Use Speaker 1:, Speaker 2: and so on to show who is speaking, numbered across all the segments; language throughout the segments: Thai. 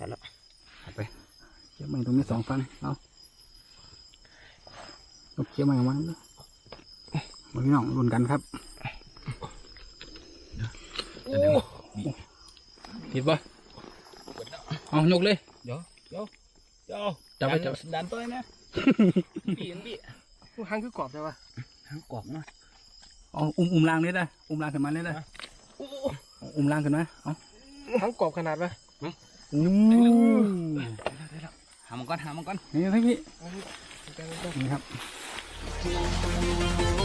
Speaker 1: ขาดแล้ว
Speaker 2: เอาไปเชือกมันตรงนี้สองฟันเอาลูกเชือกมันออกมาเลยมาพี่น้องรุนกันครับ
Speaker 3: ผิดปะเอายกเลย
Speaker 1: เดี๋ยวเดี๋ยวเดี๋ยว
Speaker 3: จับไปจับ
Speaker 1: ดันตัวนะปีนปี
Speaker 4: ผู้หังคือกรอบใช่ปะ
Speaker 1: หางกรอกเนาะ
Speaker 2: เอาอุ้มอุ้มล่างนี่ได้อุ้มล่างขึ้นมาเลยได้เอาอุ้มล่างขึ้นมาเอา
Speaker 4: หังกรอบขนาดปะ
Speaker 2: อู้
Speaker 1: หามันก่อนหามันก่อน
Speaker 2: นี่ครับพี่
Speaker 4: เดี๋ยวเดี๋ยว
Speaker 2: นี่ครับ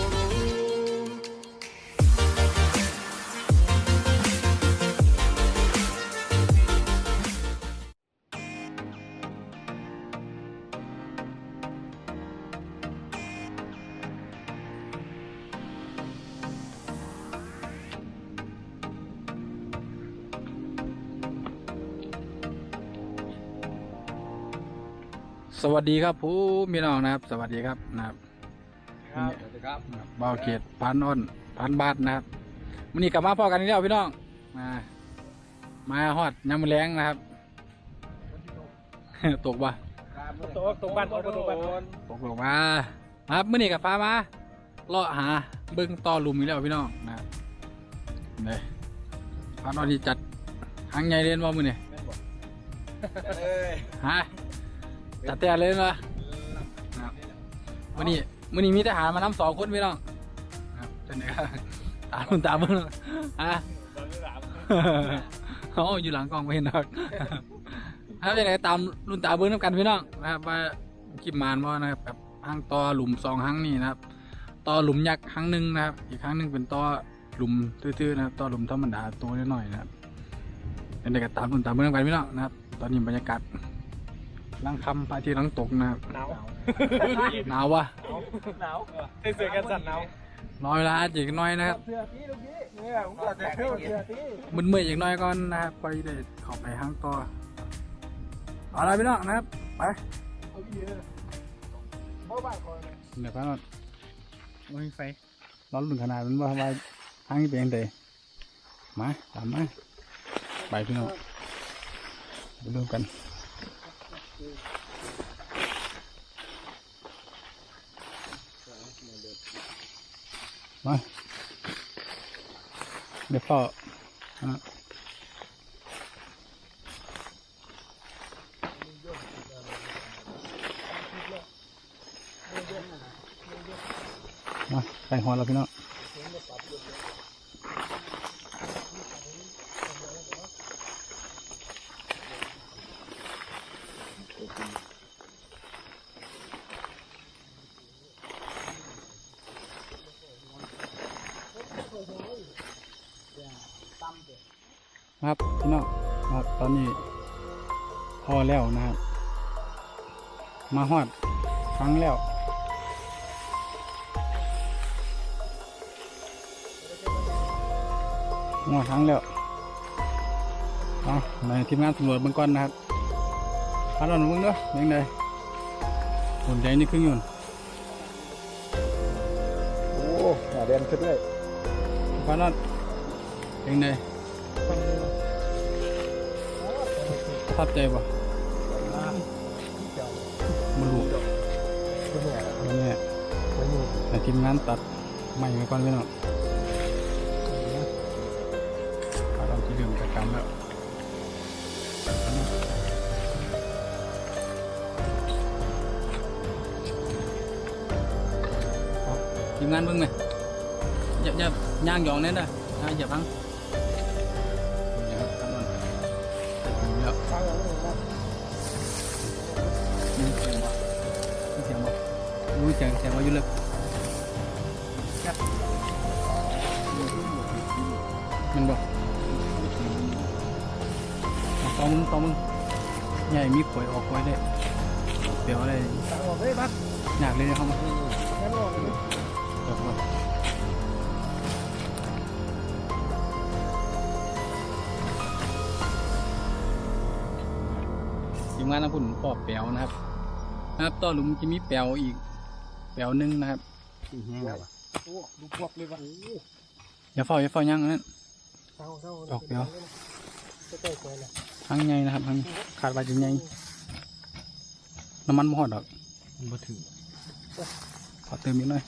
Speaker 3: สวัสดีครับผู้พี่น้องนะครับ สวัสดีครับนะครับ
Speaker 1: ครับสวัสดีครับ
Speaker 3: บ่าวเขตพันอ้อนพันบาทนะครับวันนี้กลับมาพอกันอีกแล้วพี่น้องมามาฮอดยามมอแรงนะครับ ตกบ่
Speaker 4: ตกตกบ้านตกตกบ้าน
Speaker 3: ตกลงมาครับมื่อนี้กับฟ้ามาเลาะหาเบิ้งต่อหลุมอีกแล้วพี่น้องนะครับเนี่ยพันอ้อนที่จัดหางใหญ่เล่นว่ามือนี่
Speaker 1: เอ้ย
Speaker 3: ฮะ จัดแต่เลยมาครับวันนี้วันนี้มีทหารมานำสองคนพี่น้องครับเป็นไงครับตามมึงตามมึงฮะเขาอยู่หลังกล้องไม่เห็นหรอกครับเป็นไงตามรุ่นตาเบิ้งน้ำกันพี่น้องนะครับว่าคลิปมานว่านะครับแบบหางต่อหลุมสองหางนี่นะครับต่อหลุมยักษ์หางหนึ่งนะครับ อีกครั้งหนึ่งเป็นต่อหลุมตื้อๆนะครับต่อหลุมธรรมดาตัวน้อยๆนะครับเป็นไงก็ตามรุ่นตามเบิ้งน้ำกันพี่น้องนะครับ ตอนนี้บรรยากาศ ลังคำพระอาทิตย์ลังตกนะครับ
Speaker 4: หนาว
Speaker 3: หนาววะ
Speaker 4: หนาวใส่เสื้อกันสั่นหนาว
Speaker 3: รอเวลาอีกหน้อยนะครับ
Speaker 4: เสื้อที่ลูกพี่เนี่ยผมกอดแต่เสื้อที่
Speaker 3: มึนเมื่อยอีกหน้อยก่อนนะครับไปได้เข้าไปห้างต่อเอาละพี่น้องนะครับไป
Speaker 4: เอาอีเลยเบาบ้านคอย
Speaker 2: เดี๋ยวพันโอ้ยไฟร้อนรุ่นขนาดมันว่าว่าทางนี้เป็นยังไงมาตามมาไปพี่น้องไปดูกัน มาเดี๋ยวพ่ออะมาใส่หัวเราพี่น้อง ครับพี่น้องครับต อนนี้พอแล้วนะครับมาฮอดครั้งแล้วมาครั้งแล้วเอาในทีมงานตำรวจเบื้องก่อนนะครับพาเราหนุ่มเบื้องเด้อเบื้องใดสนใจนี่ครึ่งอยุ่น
Speaker 4: โอ้หนาแดนขึ้นด้วย
Speaker 2: พาเราเบื้องใดประ ทับใจปะมันรู้
Speaker 4: ตัวเนี่ย
Speaker 2: แต่ทีมงานตัดใหม่ไปก่อนพี่น้องขาดำที่ดื่มจัดการแล้วทีมงานเบิ่งไหมอย่าอย่าย่างยองเน้นนะอ่าอย่าพัง แล้ว
Speaker 4: ฟังแล้วนะ
Speaker 2: มีเสียงบ่มีเสียงบ่รู้เสียงเสียงว่าอยู่เลยมันบ่เอาตอมึงตอมึงใหญ่มีข่อยออกข่อยได้เดี๋ยวอะไร
Speaker 4: อยา
Speaker 2: กเลยนะครับ
Speaker 4: งั้นออกเลย
Speaker 2: เดี๋ มงานน้ำพุ่นปอบแปวนะครับนะครับต่อหลุมจะมีแปวอีกแปวหนึงนะครับ
Speaker 1: แห้งแล้ววะ
Speaker 4: โอ้ดูพวกเลยว่ะ
Speaker 2: อย่าเฝ้าอย่าเฝ้ายังอันนั้น
Speaker 4: เศร้าเศร้า
Speaker 2: ดอกเดียว
Speaker 4: ใกล้ๆคอยนะ
Speaker 2: หางใหญ่นะครับหางขาดไปจะใหญ่น้ำมันบ่ฮอดดอก
Speaker 1: มันบ่ถึง
Speaker 2: ขอเติมอีกหน่อย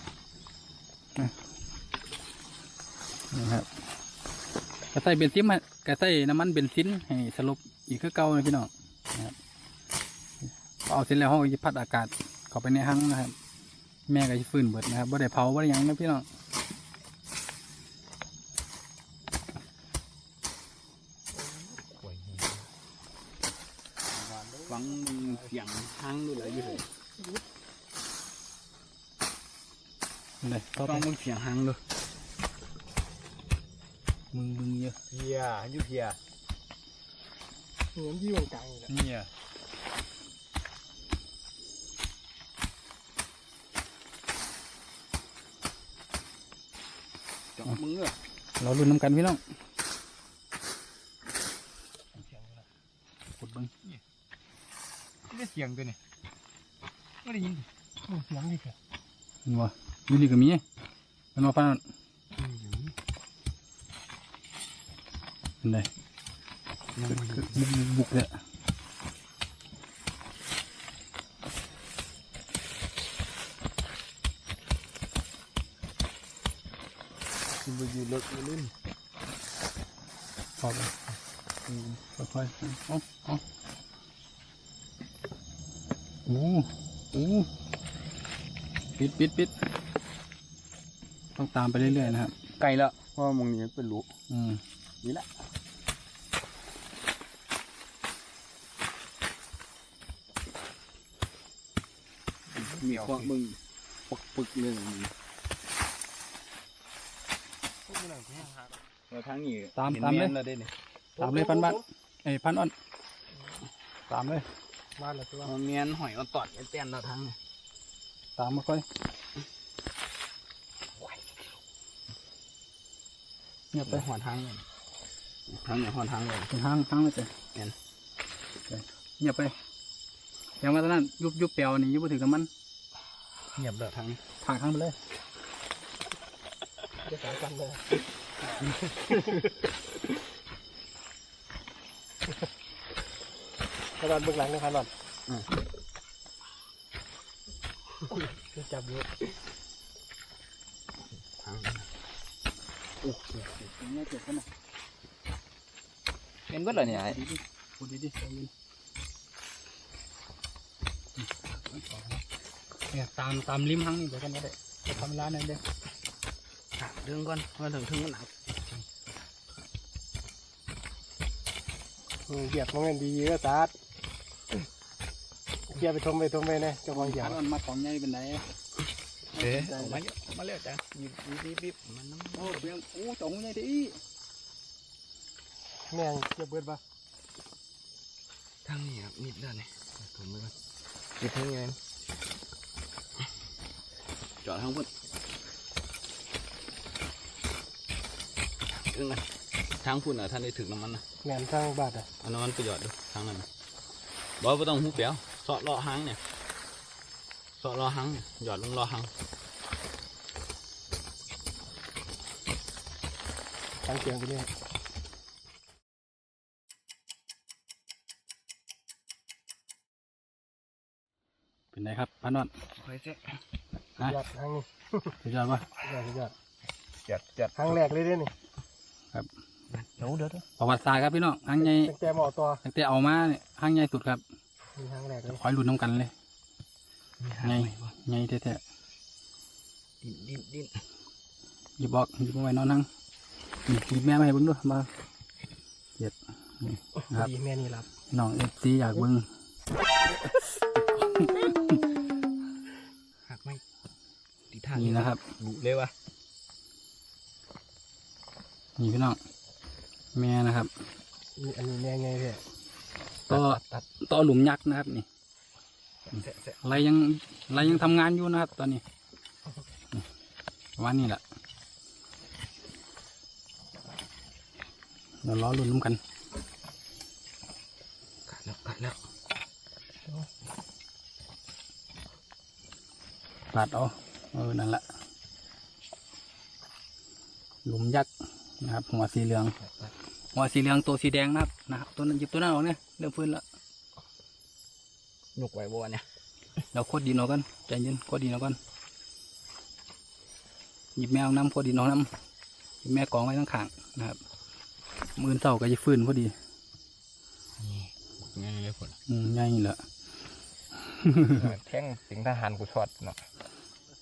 Speaker 2: นะนี่ครับกระใส่เบนซินมากระใส่น้ำมันเบนซินให้สลบอีกคือเก่าเลยพี่น้องนะครับ เอาเสร็จแล้วเขาก็จะพัดอากาศเข้าไปในห้างนะครับ แม่ก็จะฟื้นเบิดนะครับบ่ได้เผาบ่ได้หยังนะพี่น้อง
Speaker 1: ฟังมึงเสียงทางดูเลยอยู่เลย
Speaker 2: เลยต่อไป
Speaker 1: ฟังมึงเสียงหางดู
Speaker 2: มึงมึงเยอะ
Speaker 1: เพียอยู่เพีย
Speaker 4: เหมือนยี่วงกลางนี่แหละ
Speaker 1: เนี่ย จับมืออะ
Speaker 2: เราลุ้นน้ำกันพี่น้องกดเบิ้ง
Speaker 1: ไม่ได้เสียงตัวนี่ไม่ได้ยิน
Speaker 4: โอ้เสียงนี่ค่ะ
Speaker 2: เห็นบ่อยูนี่ก็มีเป็นมาฟันเห็นไดบุกบุกเลย
Speaker 1: มันไปอยู่เลิกอยู่ลื่น
Speaker 2: พอไปอืมค่อยๆเอาเอาโอ้โอ้ปิดปิดปิดต้องตามไปเรื่อยๆนะครับ
Speaker 1: ไกลแล้วเพราะว่ามองนี้เป็นรู
Speaker 2: อืม
Speaker 1: นี่แหละมีพวกมึงปกปึกเลย
Speaker 4: พวกมันหนังแห้งหัก
Speaker 1: เราทั้งนี้
Speaker 2: ตาม
Speaker 1: ห็น
Speaker 2: ตามเลย
Speaker 1: แนแล้วได้เนี่ย
Speaker 2: ตามเลยพันบ้านเอ้ยพันอ้อนตามเลย
Speaker 4: บ้านละตัว
Speaker 1: มันเมียนหอยมันตอดไอ้แตนเราทั้ง
Speaker 2: ตามมาค่อยเงียบ
Speaker 1: ไป
Speaker 2: ไป
Speaker 1: หัวทางเลยทางเนี่ยหัวทางเลย
Speaker 2: เป็นห้างห้างเลยจ้ะ
Speaker 1: เห็น
Speaker 2: เงียบไปอย่างว่าตอนนั้นยุบยุบเปียวนี่ยุบไปถึงกับมัน
Speaker 1: เงียบเลยทางนี้
Speaker 2: ผ่านข้างไปเลย
Speaker 4: จะสายกันเลยกระดานเบื้องหลังนะครับหลอดจะจับอยู่
Speaker 1: ทาง
Speaker 2: เงียบเจ็บกันนะ
Speaker 1: เป็นก็เลยเนี่ยไอ้
Speaker 2: ดีดิพูดดีดิใจเย็นเนี่ยตามตามริมห้างนี่เดี๋ยวกันก็ได้จะทำร้านนั่นเด้อ
Speaker 1: เรื่องก่อนมาถึงถึงมันหนัก
Speaker 4: เหยียบมันดีก็ตัดเหยียบไปทมไปทมไปเนี่ยเจ้าของเหยียบ
Speaker 2: พันอ้อนมาของใหญ่เป็นไหน
Speaker 1: เอ๊ะมาเยอะมาเร็วจ้ะหยิบหยิบหยิบหยิบมันน้ำ
Speaker 2: โอ้เบียงโอ้จงใหญ่ดิ
Speaker 4: แม่งเหยียบเบิดปะ
Speaker 1: ทางนี้ครับนิดเดียวนี่ถุงมือก่อนหยิบทางนี้เลยจอดทางพุ่น อึ้งนะทางพุ่นอะท่านได้ถึงน้ำมันนะ
Speaker 4: แม่นสร้างบาทอะ
Speaker 1: เอาน้ำมันไปหยอดดูทางนั้นน่ะบอกว่าต้องหูเปียวเสาะเลาะหางเนี่ยเสาะเลาะหางเนี่ยหยอดลงเลาะหาง
Speaker 4: ทางเสียงไปเนี่ย
Speaker 2: เป็นไงครับพันอ้อน
Speaker 1: ค่อยเจ๊
Speaker 2: ฮะ
Speaker 4: ยอดทางนี้
Speaker 2: สุดยอดปะ
Speaker 4: ยอดยอด
Speaker 1: จัดจัด
Speaker 4: ทางแรกเลยเด้อนี่
Speaker 1: เดี๋ยวเดี๋ยว
Speaker 2: ประวัติศาสตร์ครับพี่น้องห้างใหญ่
Speaker 4: ตั้งแต่หมอตัว
Speaker 2: ตั้งแต่เอามาเนี่ยห้างใหญ่สุดครับ
Speaker 4: มีทางแรกเลย
Speaker 2: คอยลุ้นน้ำกันเลยใหญ่ใหญ่แท้
Speaker 1: ดิ้นดิ้นดิ้น
Speaker 2: ๆหยิบบอกหยิบเอาไว้นอนนั่งนี่หยิบแม่มาให้เบิ้งด้วยมาเจ็ดนี่นะครับ
Speaker 4: ดีแม่นี่รับ
Speaker 2: น้องเอฟซีอยากเบิ้ง
Speaker 1: หักไหมตีทาง
Speaker 2: นี่นะครับ
Speaker 1: บุเลยวะ
Speaker 2: นี่พี่น้อง แม่นะครับ
Speaker 4: นี่อันนี้แม่ไงเพ่
Speaker 2: ต่อต่อหลุมยักษ์นะครับนี่
Speaker 1: เสะเสะ
Speaker 2: อะไรยังอะไรยังทำงานอยู่นะครับ ตอนนี้นี่ประมาณนี้แหละเดี๋ยวล้อลุ้นน้ำกัน
Speaker 1: ขาดแล้วขาดแล้ว
Speaker 2: ตัดเอาเออนั่นแหละหลุมยักษ์นะครับหัวสีเหลือง หัวสีเหลืองตัวสีแดงนะครับนะครับตัวนั้นหยิบตัวนั้นออกเนี่ยเริ่มฟื้นแล้ว
Speaker 1: หนุกไว้บัวเนี่ย
Speaker 2: เราโคตรดินออกกันใจเย็นโคตรดินออกกันหยิบแมวน้ำโคตรดินออกน้ำหยิบแม่กองไว้ทั้งขางนะครับมือเศร้าก็จะฟื้นพอดี
Speaker 1: ง่ายเลยผล
Speaker 2: อืมง่ายนี่แหละ
Speaker 3: แท่งสิงทหารกูช็อตเนาะ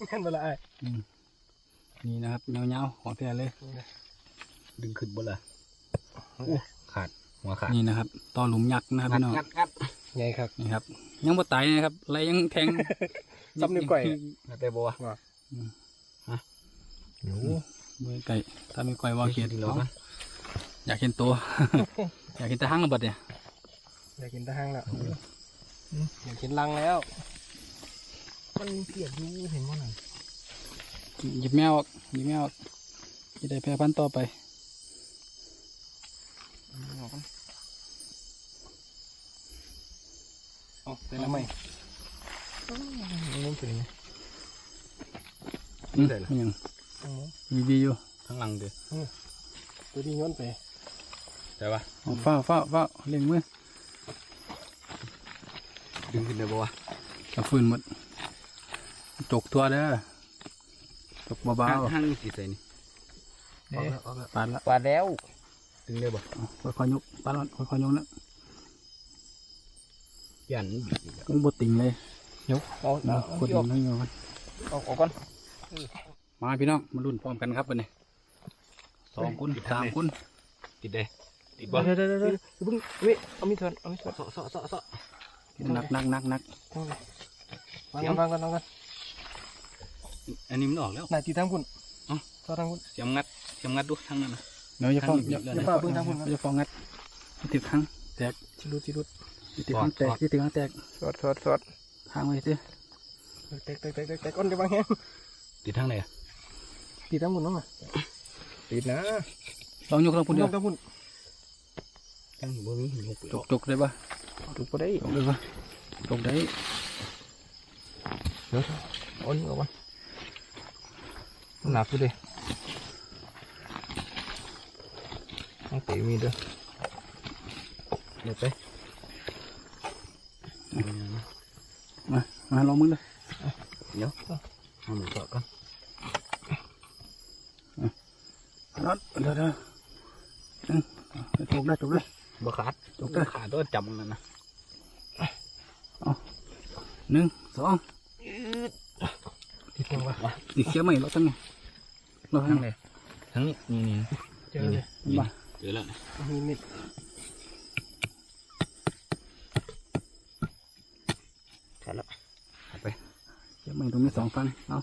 Speaker 4: แม่นเวลาไอ้
Speaker 2: นี่นะครับเงาๆของแท้เลย
Speaker 1: ดึงขึ้นบนเลย ขาดหัวขาด
Speaker 2: นี่นะครับต่อหลุมยักษ์นะครับ
Speaker 1: งัด
Speaker 2: พี่น้อง
Speaker 1: งัดงัด
Speaker 4: ใหญ่ครับ
Speaker 2: นี่ครับ ยังบ่ตายนะครับไรยังแทง
Speaker 4: ซ้ำนิ้วก้อย
Speaker 1: งัดไปบัว
Speaker 4: หนู
Speaker 2: มือไก่ถ้าไม่ก่อยว่าเขียด
Speaker 1: เรา
Speaker 2: เอา
Speaker 1: กัน
Speaker 2: อยากเห็นตัว อยากเห็นแต่ห้างระเบิดเนี่ย
Speaker 4: อยากกินตะห้างแล้วอยากกินรังแล้ว มันเกลียดอยู่เห็นมั้งน่ะ
Speaker 2: หยิบแมวออกหยิบแมวออกจะได้แพร่พันธุ์ต่อไป
Speaker 4: เอาไปแล้วไหมนี่เป็นไง
Speaker 2: อืมไม่ยังมีดีอยู่
Speaker 1: ทั้งหลังเด้อ
Speaker 4: ตัวนี้ย้อนไป
Speaker 1: ใช่ปะ
Speaker 2: เอาฟ้าฟ้าฟ้าเล่งมือ
Speaker 1: ดึงขึ้นได้บัว
Speaker 2: จะฟื้นหมดจกตัวเด้อจกเบา
Speaker 1: ห้างนี่สีใส่นี่
Speaker 2: ๆปาดละ
Speaker 3: ปาดแล้ว
Speaker 1: ดึงได้บ่
Speaker 2: เอาค่อยๆยกปาดละค่อยๆยกนะ
Speaker 1: ยัน
Speaker 2: มันบดติ่งเลย
Speaker 3: ยกเอา
Speaker 2: นะ
Speaker 3: เอา
Speaker 2: กด
Speaker 3: ย
Speaker 2: ดิ
Speaker 3: ก
Speaker 2: นทั้งเงา
Speaker 3: เอาเอาก่อน
Speaker 2: มาพี่น้องมาลุ้นพร้อมกันครับวันนี้สองคุณสามคุณ
Speaker 1: ติดได้ติดบ่
Speaker 4: เดี๋ยวเดี๋ยวเดี๋ยวเดี๋ยวเพิ่งเว้ยเอามีดถอนเอามีดถอน
Speaker 1: เสาะเสาะเสาะเสาะ
Speaker 2: นักนักนักนัก
Speaker 4: วางกันวางกันวางกัน
Speaker 1: อันนี้มันออกแล้ว
Speaker 4: หน้าจีทางคุณ
Speaker 1: เอ้า
Speaker 4: ต่อทางคุณ
Speaker 1: เสียมงัดเสียมงัดดูทางนั้นนะ
Speaker 2: เดี๋ยวจะฟ้อง
Speaker 1: ทางนี้
Speaker 2: อย่า
Speaker 1: เดี๋ยว
Speaker 2: อย่า
Speaker 4: เดี๋ยว
Speaker 2: ฟ้อง
Speaker 4: เพิ่งทำเพิ่งทำ
Speaker 2: อย่าฟ้องงัดติดครั้งแตก
Speaker 4: ชิลุดชิลุด
Speaker 2: ติดครั้งแตกติดครั้งแตก
Speaker 3: สดสดสด
Speaker 2: ค้างไว้สิ
Speaker 4: แตกแตกแตกแตกแตกก้อนจะวางแห้ง
Speaker 1: ติดทางไหนอะ
Speaker 4: ตีทางคุณน้องอะ
Speaker 3: ติดนะ
Speaker 2: ลองยกลองพุ่นเดียว
Speaker 4: ทางคุณ
Speaker 1: ทางบ่มีหินหก
Speaker 2: จกจกได้ปะ
Speaker 3: ถูกปะได้
Speaker 2: จกได้ปะจกได้
Speaker 3: เอานี่เอาก่อนหนักกูดิ ต้องเตะมีด้วย
Speaker 1: เดี๋ยวไป
Speaker 2: มามาลองมึงเลย
Speaker 1: เดี๋ยวเอาหมูเสาะก่อน
Speaker 2: น็อตเดี๋ยวเดี๋ยวอืมจกได้จกได้
Speaker 1: บ่ขาด
Speaker 2: จกได้
Speaker 1: ขาดตัวจำนั่นนะ
Speaker 2: หนึ่งสอง
Speaker 4: ติดยังวะ
Speaker 2: ติดเสียไหมเราตั้งไงเราทั้งไง
Speaker 1: ทั้งนี้นี่นี่
Speaker 4: เจอเลย
Speaker 2: มา
Speaker 1: เจ อแล้วนะ
Speaker 4: มีมีด
Speaker 1: ขาดแล้วขาดไป
Speaker 2: เสียไหมตรงนี้สองฟันเอา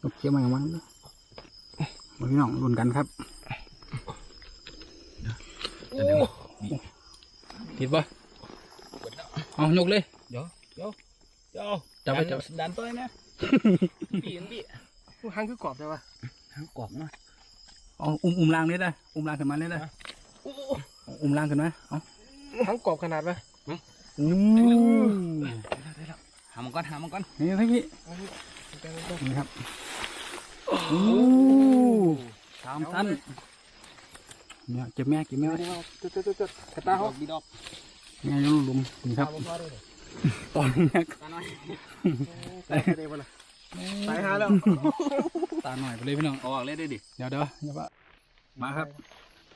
Speaker 2: ยกเสียไมออกมาเลยมาพี่น้องรุนกันครับติดปะเอายกเลย
Speaker 1: เดี๋ยวเดี๋ยวเดี๋ยว
Speaker 2: จับไว้จับ
Speaker 1: ดันตัวนะปีนปี
Speaker 4: หางคือกรอบได้ปะ
Speaker 1: ทางกรอบเนาะ
Speaker 2: เอาอุ้มอุ้มล่างเลยได้อุ้มล่างขึ้นมาเลยได้เอาอุ้มล่างขึ้นมาเอา
Speaker 4: หางกรอบขนาดปะ
Speaker 2: อู้
Speaker 1: หามันก่อนหามันก่อน
Speaker 2: นี่พี่พี่
Speaker 4: เอาดิเอาไปเอาไป
Speaker 2: นี่ครับอู้สามชั้นเนี่ยเก็บแม่เก็บแม่ไว้
Speaker 4: จุดจุดจุดจุดกระตาเขา
Speaker 1: ดีดอก
Speaker 2: แม่อยังหลุมนี่ครับ
Speaker 4: เอามาด้วย
Speaker 2: ตอนนี้
Speaker 1: ตาน้ อย
Speaker 4: ตายได้ปะล่ะตายหาแล้ว
Speaker 2: ตาหน่อยไปเลยพี่น้อง
Speaker 1: เอาออกเลยได้ดิ
Speaker 2: เดี๋ยวเดี๋ยวอย่าปะมาครับ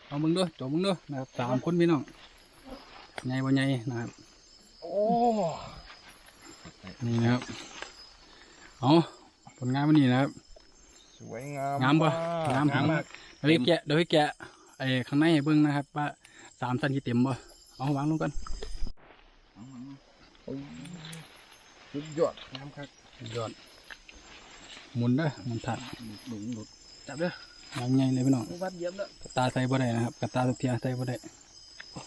Speaker 2: เอามึงด้วยจบมึงด้วยนะครับสามคนพี่น้องใหญ่บ่ใหญ่นะครับ
Speaker 4: โอ้
Speaker 2: นี่นะครับ เอาผลงานวันนี้นะครับ
Speaker 3: สวยงาม
Speaker 2: งามปะงาม
Speaker 3: งามมาก
Speaker 2: เดี๋ยวให้แกะเดี๋ยวให้แกะไอ้ข้างในให้เบิ้งนะครับว่าสามชั้นกี่เต็มบ่เอาวางลงกัน
Speaker 3: สุดยอด
Speaker 4: น้ำครับ
Speaker 2: ยอด หมุนเด้อหมุนถัด
Speaker 1: หลุมหลุด
Speaker 2: จับเด้อวางใหญ่เลยพี่น้อง
Speaker 1: วัดเยี่ยมแล้ว
Speaker 2: กระตาใส่บ่ได้นะครับกระตาทุกเทียใส่บ่ได้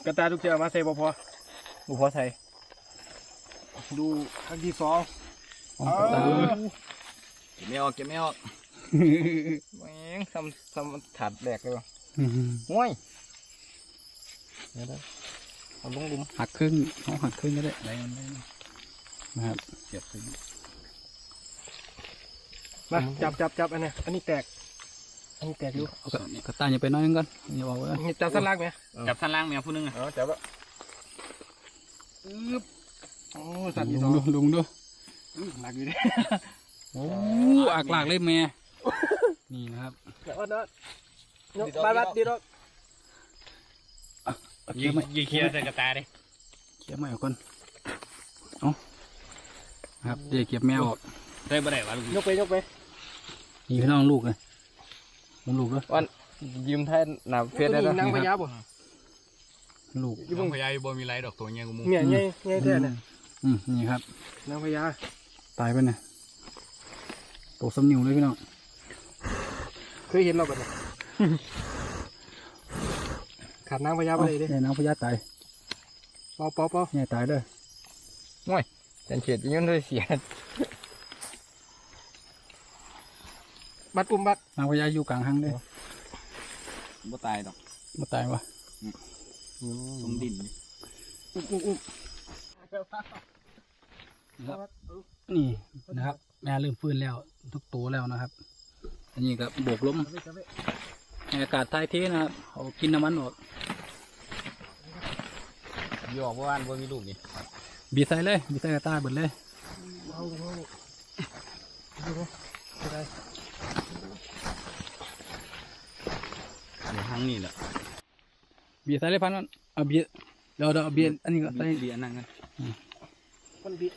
Speaker 4: กระตาทุกเชือมาใส่บ่พอ
Speaker 3: บุพอไทย
Speaker 4: ดูครั้งที่สอง
Speaker 2: เอากระตา
Speaker 1: เก็บไม่ออกเก็บไม่ออก
Speaker 3: แม่งทำทำถาดแหลกเลยวะ
Speaker 2: อื้อหือ
Speaker 3: ห่วยเดี๋ยวนะเอาลงหลุม
Speaker 2: หักครึ่งเอาหักครึ่งก็ได้ได้มันได้นะครับ
Speaker 1: เสียบขึ้น
Speaker 4: มาจับจับจับอันเนี้ยอันนี้แตก อันนี้แตกอยู่
Speaker 2: เอากระกระต่ายอย่าไปน้อยนึงก่อนอย่าบอกว่า
Speaker 4: นี่จับสลักไหม
Speaker 1: จับสันล่างแมวผู้หนึงอะ
Speaker 4: เออจับแล้วอึ๊บโอ้สัตว์ที่
Speaker 2: ลุ
Speaker 4: สองง
Speaker 2: ดูลุงดู
Speaker 4: อื้อหนักอยู่ดิ
Speaker 2: โอ้อากลากเลยแม่นี่นะครับ
Speaker 4: เดี๋ยวเดี๋ยวเดี๋ยวบัดบัดดีดอก
Speaker 2: เอา
Speaker 1: ยิ
Speaker 2: เคี้ยว
Speaker 1: ง
Speaker 2: ไหม
Speaker 1: ยิงเคียร์ใส่กระตายดิ
Speaker 2: เคี้ยวไหมเอาก่อนเอาครับเดี๋ยวเก็บแมวออก
Speaker 1: ใส่บ่ได้วะลูก
Speaker 4: ยกไปยกไป
Speaker 2: นี่ พี่น้องลูกเลยมันลูกเลย
Speaker 4: ยืมแทนหนาเฟียได้แล้วนั่งพยาบ่
Speaker 2: ลูก
Speaker 1: อยู่บ่งพยายบ่มีไรดอกตัวเงี้ยกูมู
Speaker 4: เนี่ยไงไงแท้เนี่ย
Speaker 2: อืมนี่ครับ
Speaker 4: นางพยา
Speaker 2: ตายไปเนี่ยโตสำนิวเลยพี่น้อง
Speaker 4: เคยเห็นเราแบบนี้ขาดนางพยาไปเลยดิ
Speaker 2: เนี่ยน้ำพญาตาย
Speaker 4: เปาเปาเปา
Speaker 2: เนี่ยตายเด้อ
Speaker 4: จันเขียดยังเลยเสีย บัดปุ่มบัด
Speaker 2: น้ำพญาอยู่กลางหังเด้อ
Speaker 1: บ่ตายดอก
Speaker 2: มาตายวะ
Speaker 1: สมดิน
Speaker 4: อุ้มอุ้มอุ้ม
Speaker 2: นี่นะครับ แม่เริ่มฟื้นแล้วทุกตัวแล้วนะครับ อันนี้ก็โบกลมให้อากาศถ่ายเทนะครับเอากินน้ำมันออก
Speaker 1: อยู่ออกบ่บ้านบ่มีลูกนี่
Speaker 2: บีบใส่เลยบีบใส่กระต้ายเบิดเลย
Speaker 4: เอาเอาดูนะไม่ได้
Speaker 1: เดี๋ยวทาง นี่แหละ
Speaker 2: บีบใส่เลยพันมันเอาบีบเดี๋ยวเดี๋ยวเอาบีบอันนี้ก็ใส่
Speaker 1: เรียนนั่งกัน
Speaker 4: มันบิ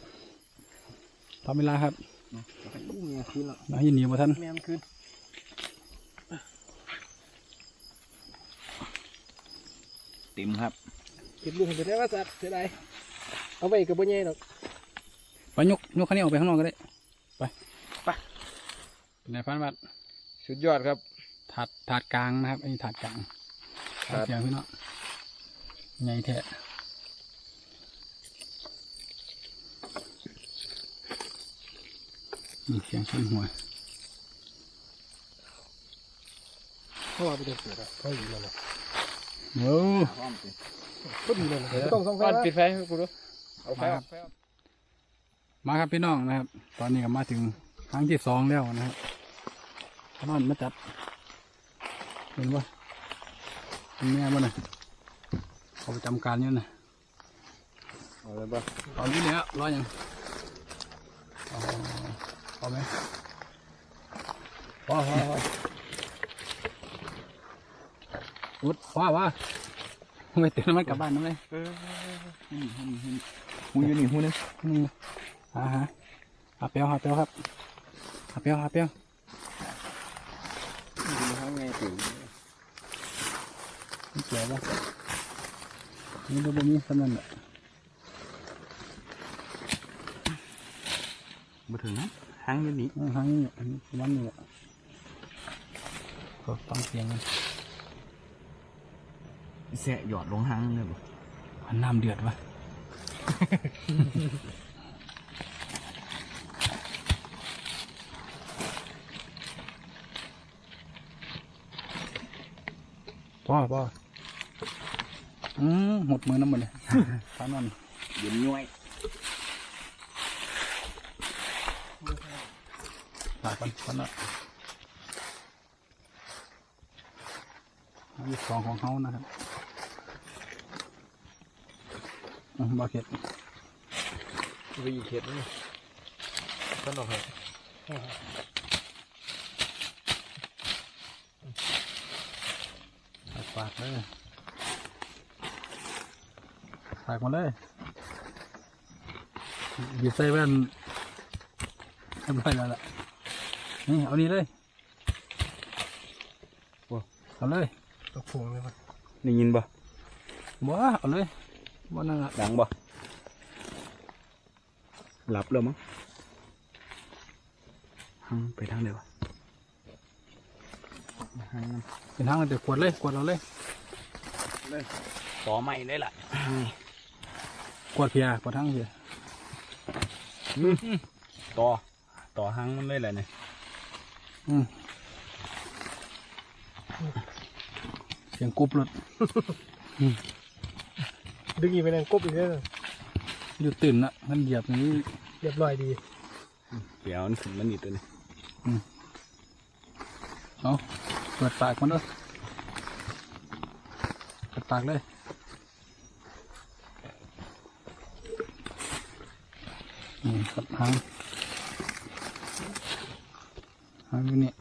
Speaker 2: ทำเวลาครับ
Speaker 4: อู้เมียคืนละ
Speaker 2: น้ายินหนีมาท่าน
Speaker 4: แม่มันคืน
Speaker 1: เต็มครับ
Speaker 4: เก็บลูกเห็นได้ว่าสัตว์เสียดายเอาไปกับบ่ใหญ่หรอก
Speaker 2: ไปยกยกคันนี้ออกไปข้างนอกก็ได้ ไป ไปเป็นไงพันบัด
Speaker 4: สุดยอดครับ
Speaker 2: ถาดถาดกลางนะครับอันนี้ถาดกลาง
Speaker 4: ครั
Speaker 2: ถาด
Speaker 4: บ
Speaker 2: เสียงพี่เนาะใหญ่แท้นี่เสียงชนหัว
Speaker 4: เพราะว่าไปเด็กเสือครับเขาอยู่แล้วนะ
Speaker 2: โอ้
Speaker 4: ก็ดีเลยนะต้องต้องไฟปิดไฟให้กูดูเอาไฟออกไฟออก
Speaker 2: มาครับพี่น้องนะครับ ตอนนี้ก็มาถึงครั้งที่สองแล้วนะครับนอนมาจับ เห็นว่าเป็นแม่บ่น่ะเขาประจำการอยู่น่ะ
Speaker 4: เอาเลยบ่
Speaker 2: ตอนนี้เนี่ยรอยังเอาเอาไหม
Speaker 4: พอพอพอ
Speaker 2: อุดว้าว่าไม่เตือนมันกลับบ้านนั่นเลยหูอยู่นี่หูนึงนี่หาหาหาเปียวหาเปียวครับหาเปียวหาเปียว
Speaker 4: ข้างในสิ
Speaker 2: นี่ เกี่ยวปะนี่ดูบ่มีสำนันแหละ
Speaker 1: มาถึงนะหางอยู่นี่
Speaker 2: อ่าหางนี่อันนี้วันนี้แหละก็ฟังเสียงกัน
Speaker 1: แสะหยอดลงหางเลยบ่
Speaker 2: มันน้ำเดือดวะพ่อพ่อ อืมหมดมือน้ำมันเลยปานอน
Speaker 1: เย็นย้อย
Speaker 2: หลายปันปันละอันที่สองของเขานะครับอืมบาเก็ต
Speaker 4: วีเข็ดนี่ต้นออกให้
Speaker 2: ฝากฝากเลยฝากมาเลยหยิบใส่แว่นเรียบร้อยแล้วล่ะนี่เอานี่เลยเอาเลย
Speaker 4: ตกพวงเลยป่ะ
Speaker 1: ได้ยินบ่
Speaker 2: บ่เอาเลยบ่นั่นละ
Speaker 1: ดังบ่หลับแล้วมั้งหางไปทางไหนวะหาง
Speaker 2: เป็นทางเดี๋ยวขวดเลยขวดเอาเลย
Speaker 1: ต่อใหม่ได้ล่ะ
Speaker 2: ขวดเพียขวดทางเพีย
Speaker 1: ต่อ ต่อหางมันเลยแหละเนี่ย
Speaker 2: อืมเสียงกรุบรถ
Speaker 4: ดึงอีกไปนั่งกบอีกเลย
Speaker 2: อยู่ตื่นละมันเหยียบอย่างนี้
Speaker 4: เรียบร้อยดี
Speaker 1: เดี๋ยวมันขึ้นมันนี่ตัวนี้
Speaker 2: เอาเปิดปากมันด้วยเปิดปากเลย นี่ครับหางหางอยู่นี่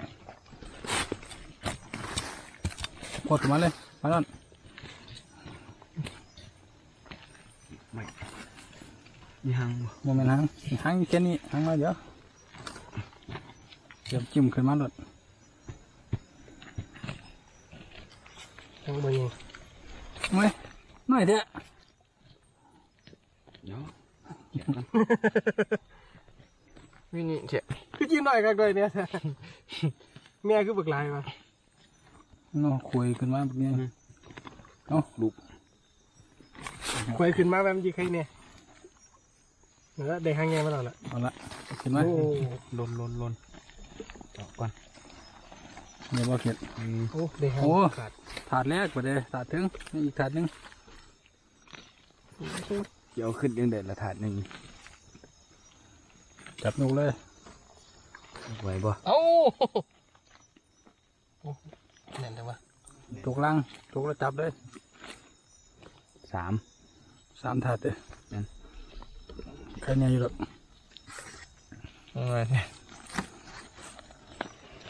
Speaker 2: กดมาเลยมาแล้ว
Speaker 1: มีหางบ่
Speaker 2: โมเมนหางหางอยู่แค่นี้หางมาเดี๋ยวเดี๋ยวจิ้มขึ้นมาหลด
Speaker 4: ทั้งบนยัง
Speaker 2: เว้ยหน่อยเถอะ
Speaker 1: เดี๋ยว
Speaker 4: วินี่เฉะคือกินหน่อยกันเลยเนี่ยแม่คือบึกลายมา
Speaker 2: เนาะคุยขึ้นมาแบบนี้เอา
Speaker 4: ควยขึ้นมาแบบยี่ใครเนี่ยแล้วได้หางไงมาแล้วล่ะ
Speaker 2: เอาละขึ้นมา
Speaker 4: โอ้
Speaker 1: ลนลนลนเจาะก่อน
Speaker 2: เดี๋ยวบอกเข็ด
Speaker 1: อืม
Speaker 4: โอ้ได้หาง
Speaker 2: โอ้
Speaker 4: ขาด
Speaker 2: ถาดแรกกว่าเด้ถาดถึงนี่อีกถาดหนึง
Speaker 1: เดี๋ยวขึ้นยังเด็ดละถาดหนึ่ง
Speaker 2: จับนกเลย
Speaker 1: ไหวบ่
Speaker 4: เอ้าโอ้แน่นจังวะ
Speaker 2: ตกลังตกแล้วจับเลย
Speaker 1: สาม
Speaker 2: สามถาดเลย
Speaker 1: นั่น
Speaker 2: ใครเนี่ยอยู่หรอก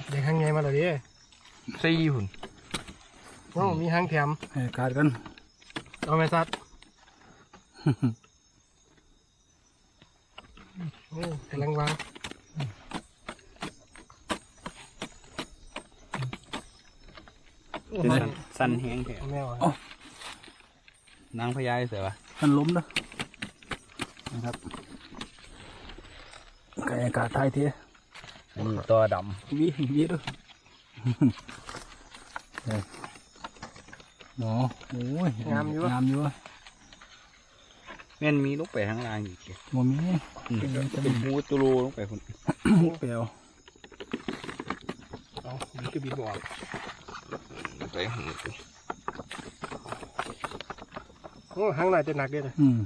Speaker 4: ได้หางไงมาแล้วดิ
Speaker 1: สี่หุ่น
Speaker 4: โอ้มีหางแถม
Speaker 2: ให้การกัน
Speaker 4: เอาไหมซัด โอ้กำลังวาง
Speaker 1: เป็นสันสันแห้งแท้
Speaker 4: เอาแมวอะ
Speaker 1: นางพญาเสือวะ
Speaker 2: มันล้มเด้อนะครับไก่อากาศไทยเทีย
Speaker 1: อันนี้ตัวด
Speaker 2: วิวิด้วยเลยเนาะโอ้ยงามอยู่ำ
Speaker 1: แม่ นมีลูกไปข้างล่างอีกเด้
Speaker 2: บ่มี
Speaker 1: อืม
Speaker 2: เป็น
Speaker 1: เป็นหูตุลูลงไปคน
Speaker 2: เปลว
Speaker 4: เอาบีก็บีบออก
Speaker 1: ไปหู
Speaker 4: โอ้หางหน่อยจะหนักเด้เลย
Speaker 2: อืม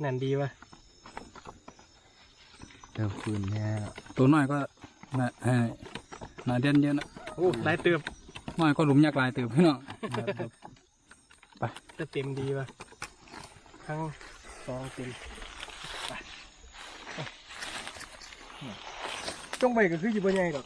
Speaker 4: แน่นดีวะ
Speaker 1: เริ่มคืนแน่
Speaker 2: ตัวน้อยก็น่าเอ่อน่าเด่นเยอะนะ
Speaker 4: โอ้ลายเติบ
Speaker 2: น้อยก็หลุมยากลายเติบพี่น้อง
Speaker 4: จะเต็มดีวะทั้ง สองเต็มไปจงไปก็คืออยู่บนใหญ่ดอก